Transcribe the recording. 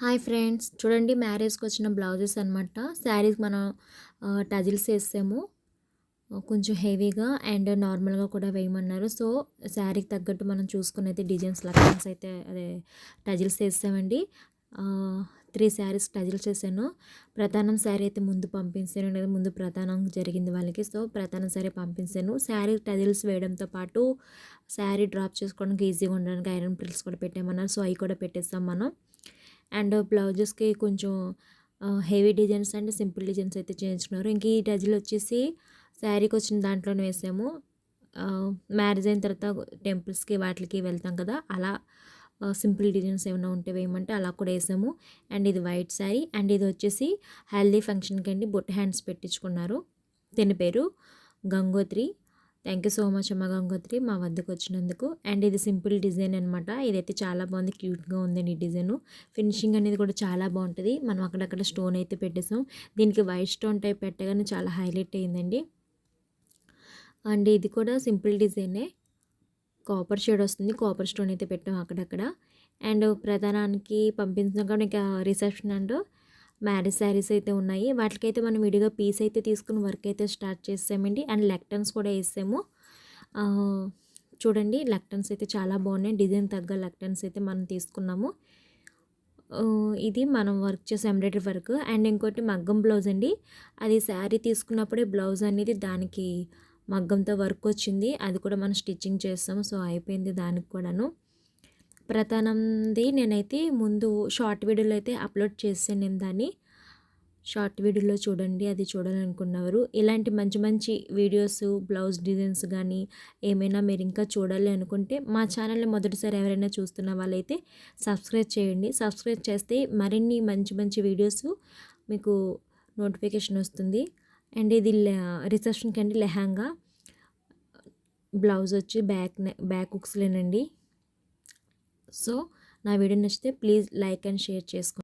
Hi friends. చూడండి మ్యారేజ్కి వచ్చిన బ్లౌజెస్ అనమాట శారీస్ మనం టజిల్స్ వేసాము కొంచెం హెవీగా అండ్ నార్మల్గా కూడా వేయమన్నారు. సో శారీకి తగ్గట్టు మనం చూసుకుని అయితే డిజైన్స్ లక్షన్స్ అయితే అదే టజిల్స్ వేసామండి త్రీ శారీస్ టజిల్స్ వేసాను. ప్రధానం శారీ అయితే ముందు పంపించాను. లేదా ముందు ప్రధానం జరిగింది వాళ్ళకి. సో ప్రధానం శారీ పంపించాను. శారీ టజిల్స్ వేయడంతో పాటు శారీ డ్రాప్ చేసుకోవడానికి ఈజీగా ఉండడానికి ఐరన్ ప్రిల్స్ కూడా పెట్టామన్నారు. సో అవి కూడా పెట్టేస్తాం మనం. అండ్ బ్లౌజెస్కి కొంచెం heavy designs and simple designs అయితే చేయించుకున్నారు. ఇంక ఈ టజిల్ వచ్చేసి శారీకి వచ్చిన దాంట్లోనే వేసాము. మ్యారేజ్ అయిన తర్వాత టెంపుల్స్కి వాటికి వెళ్తాం కదా అలా సింపుల్ డిజైన్స్ ఏమైనా ఉంటే వేయమంటే అలా కూడా వేసాము. అండ్ ఇది వైట్ శారీ అండ్ ఇది వచ్చేసి హెల్దీ ఫంక్షన్కి అండి బొట్ హ్యాండ్స్ పెట్టించుకున్నారు. దీని పేరు Gangotri. Thank you so much అమ్మ గంగోత్రి మా వద్దకు వచ్చినందుకు. అండ్ ఇది సింపుల్ డిజైన్ అనమాట ఇదైతే చాలా బాగుంది క్యూట్గా ఉందండి ఈ డిజైన్. ఫినిషింగ్ అనేది కూడా చాలా బాగుంటుంది. మనం అక్కడక్కడ స్టోన్ అయితే పెట్టేసాం. దీనికి వైట్ స్టోన్ టైప్ పెట్టగానే చాలా హైలైట్ అయిందండి. అండ్ ఇది కూడా సింపుల్ డిజైనే. కాపర్ షేడ్ వస్తుంది కాపర్ స్టోన్ అయితే పెట్టాం అక్కడక్కడ. అండ్ ప్రధానానికి పంపించినాక ఇంకా రిసెప్షన్ అండ్ మ్యారేజ్ శారీస్ అయితే ఉన్నాయి. వాటికైతే మనం విడిగా పీస్ అయితే తీసుకుని వర్క్ అయితే స్టార్ట్ చేసామండి అండ్ లెక్టన్స్ కూడా వేసాము. చూడండి లెక్టన్స్ అయితే చాలా బాగున్నాయి. డిజైన్ తగ్గ లెక్టన్స్ అయితే మనం తీసుకున్నాము. ఇది మనం వర్క్ చేసే ఎంబ్రాయిడరీ వర్క్. అండ్ ఇంకోటి మగ్గం బ్లౌజ్ అండి. అది శారీ తీసుకున్నప్పుడే బ్లౌజ్ అనేది దానికి మగ్గంతో వర్క్ వచ్చింది. అది కూడా మనం స్టిచ్చింగ్ చేస్తాము సో అయిపోయింది దానికి కూడాను. ప్రధానంది నేనైతే ముందు షార్ట్ వీడియోలో అయితే అప్లోడ్ చేసాను నేను దాన్ని. షార్ట్ వీడియోలో చూడండి అది చూడాలనుకున్నవారు. ఇలాంటి మంచి మంచి వీడియోస్ బ్లౌజ్ డిజైన్స్ కానీ ఏమైనా మీరు ఇంకా చూడాలి అనుకుంటే మా ఛానల్ని మొదటిసారి ఎవరైనా చూస్తున్న వాళ్ళైతే సబ్స్క్రైబ్ చేయండి. సబ్స్క్రైబ్ చేస్తే మరిన్ని మంచి మంచి వీడియోస్ మీకు నోటిఫికేషన్ వస్తుంది. అండ్ ఇది రిసెప్షన్కి అండి లెహంగా బ్లౌజ్ వచ్చి బ్యాక్ బ్యాక్ హుక్స్లేనండి. సో నా వీడియో నచ్చితే ప్లీజ్ లైక్ అండ్ షేర్ చేసుకోండి.